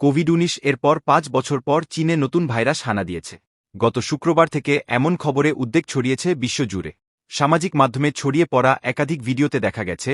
Covid উনিশ এরপর পাঁচ বছর পর চীনে নতুন ভাইরাস হানা দিয়েছে। গত শুক্রবার থেকে এমন খবরে উদ্বেগ ছড়িয়েছে বিশ্বজুড়ে। সামাজিক মাধ্যমে ছড়িয়ে পড়া একাধিক ভিডিওতে দেখা গেছে,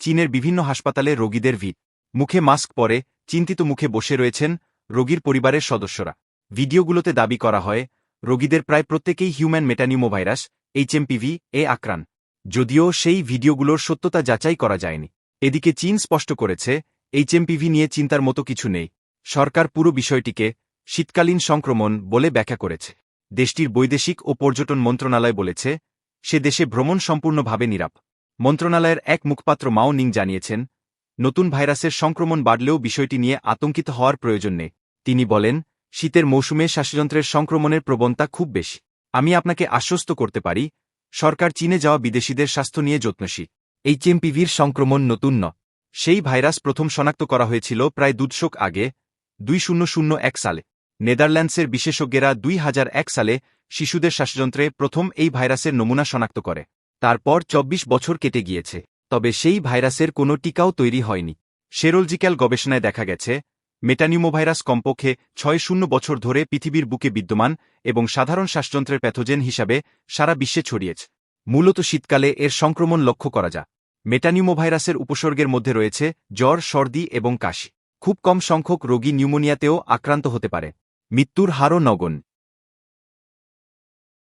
চীনের বিভিন্ন হাসপাতালে রোগীদের ভিড়। মুখে মাস্ক পরে চিন্তিত মুখে বসে রয়েছেন রোগীর পরিবারের সদস্যরা। ভিডিওগুলোতে দাবি করা হয়, রোগীদের প্রায় প্রত্যেকেই হিউম্যান মেটানিউমো ভাইরাস এইচএমপিভি এ আক্রান। যদিও সেই ভিডিওগুলোর সত্যতা যাচাই করা যায়নি। এদিকে চীন স্পষ্ট করেছে এইচএমপিভি নিয়ে চিন্তার মতো কিছু নেই। সরকার পুরো বিষয়টিকে শীতকালীন সংক্রমণ বলে ব্যাখ্যা করেছে। দেশটির বৈদেশিক ও পর্যটন মন্ত্রণালয় বলেছে, সে দেশে ভ্রমণ সম্পূর্ণভাবে নিরাপ মন্ত্রণালয়ের এক মুখপাত্র মাও নিং জানিয়েছেন, নতুন ভাইরাসের সংক্রমণ বাড়লেও বিষয়টি নিয়ে আতঙ্কিত হওয়ার প্রয়োজন নেই। তিনি বলেন, শীতের মৌসুমে শ্বাসযন্ত্রের সংক্রমণের প্রবণতা খুব বেশি। আমি আপনাকে আশ্বস্ত করতে পারি, সরকার চীনে যাওয়া বিদেশিদের স্বাস্থ্য নিয়ে যত্নশীল। এইচএমপিভির সংক্রমণ নতুন ন সেই ভাইরাস প্রথম শনাক্ত করা হয়েছিল প্রায় দুদশক আগে দুই শূন্য শূন্য এক সালে। নেদারল্যান্ডসের বিশেষজ্ঞেরা দুই হাজার এক সালে শিশুদের শ্বাসযন্ত্রে প্রথম এই ভাইরাসের নমুনা শনাক্ত করে। তারপর ২৪ বছর কেটে গিয়েছে, তবে সেই ভাইরাসের কোনো টিকাও তৈরি হয়নি। সেরোলজিক্যাল গবেষণায় দেখা গেছে, মেটানিউমোভাইরাস কমপক্ষে ছয় শূন্য বছর ধরে পৃথিবীর বুকে বিদ্যমান এবং সাধারণ শ্বাসযন্ত্রের প্যাথোজেন হিসাবে সারা বিশ্বে ছড়িয়েছে। মূলত শীতকালে এর সংক্রমণ লক্ষ্য করা যা মেটানিউমোভাইরাসের উপসর্গের মধ্যে রয়েছে জ্বর, সর্দি এবং কাশি। খুব কম সংখ্যক রোগী নিউমোনিয়াতেও আক্রান্ত হতে পারে। মৃত্যুর হারও নগণ